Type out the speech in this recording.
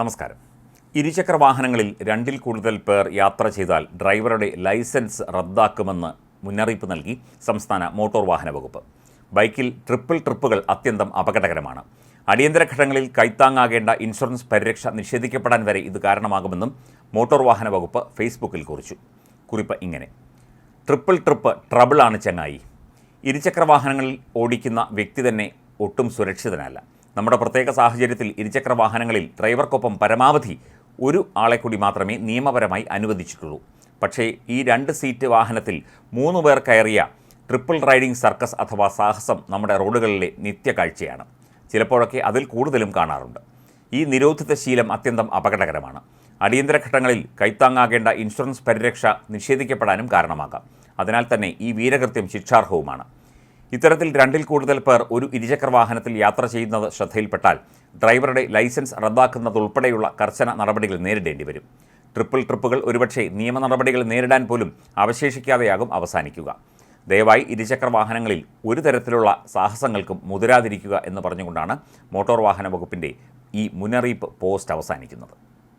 നമസ്കാരം. ഇരുചക്ര വാഹനങ്ങളിൽ രണ്ടിൽ കൂടുതൽ പേർ യാത്ര ചെയ്താൽ ഡ്രൈവറുടെ ലൈസൻസ് റദ്ദാക്കുമെന്ന് മുന്നറിയിപ്പ് നൽകി സംസ്ഥാന മോട്ടോർ വാഹന വകുപ്പ്. ബൈക്കിൽ ട്രിപ്പിൾ ട്രിപ്പുകൾ അത്യന്തം അപകടകരമാണ്. അടിയന്തര ഘട്ടങ്ങളിൽ കൈത്താങ്ങാകേണ്ട ഇൻഷുറൻസ് പരിരക്ഷ നിഷേധിക്കപ്പെടാൻ വരെ ഇത് കാരണമാകുമെന്നും മോട്ടോർ വാഹന വകുപ്പ് ഫേസ്ബുക്കിൽ കുറിച്ചു. കുറിപ്പ് ഇങ്ങനെ. ട്രിപ്പിൾ ട്രിപ്പ് ട്രബിളാണ് ചങ്ങായി. ഇരുചക്ര വാഹനങ്ങളിൽ ഓടിക്കുന്ന വ്യക്തി തന്നെ ഒട്ടും സുരക്ഷിതനല്ല. നമ്മുടെ പ്രത്യേക സാഹചര്യത്തിൽ ഇരുചക്ര വാഹനങ്ങളിൽ ഡ്രൈവർക്കൊപ്പം പരമാവധി ഒരു ആളെ കൂടി മാത്രമേ നിയമപരമായി അനുവദിച്ചിട്ടുള്ളൂ. പക്ഷേ ഈ രണ്ട് സീറ്റ് വാഹനത്തിൽ മൂന്ന് പേർ കയറിയ ട്രിപ്പിൾ റൈഡിംഗ് സർക്കസ് അഥവാ സാഹസം നമ്മുടെ റോഡുകളിലെ നിത്യകാഴ്ചയാണ്. ചിലപ്പോഴൊക്കെ അതിൽ കൂടുതലും കാണാറുണ്ട്. ഈ നിരോധിത ശീലം അത്യന്തം അപകടകരമാണ്. അടിയന്തര ഘട്ടങ്ങളിൽ കൈത്താങ്ങാകേണ്ട ഇൻഷുറൻസ് പരിരക്ഷ നിഷേധിക്കപ്പെടാനും കാരണമാകാം. അതിനാൽ തന്നെ ഈ വീരകൃത്യം ശിക്ഷാർഹവുമാണ്. ഇത്തരത്തിൽ രണ്ടിൽ കൂടുതൽ പേർ ഒരു ഇരുചക്ര വാഹനത്തിൽ യാത്ര ചെയ്യുന്നത് ശ്രദ്ധയിൽപ്പെട്ടാൽ ഡ്രൈവറുടെ ലൈസൻസ് റദ്ദാക്കുന്നതുൾപ്പെടെയുള്ള കർശന നടപടികൾ നേരിടേണ്ടി വരും. ട്രിപ്പിൾ ട്രിപ്പുകൾ ഒരുപക്ഷെ നിയമ നടപടികൾ നേരിടാൻ പോലും അവശേഷിക്കാതെയാകും അവസാനിക്കുക. ദയവായി ഇരുചക്ര വാഹനങ്ങളിൽ ഒരു തരത്തിലുള്ള സാഹസങ്ങൾക്കും മുതിരാതിരിക്കുക എന്ന് പറഞ്ഞുകൊണ്ടാണ് മോട്ടോർ വാഹന വകുപ്പിന്റെ ഈ മുന്നറിയിപ്പ് പോസ്റ്റ് അവസാനിക്കുന്നത്.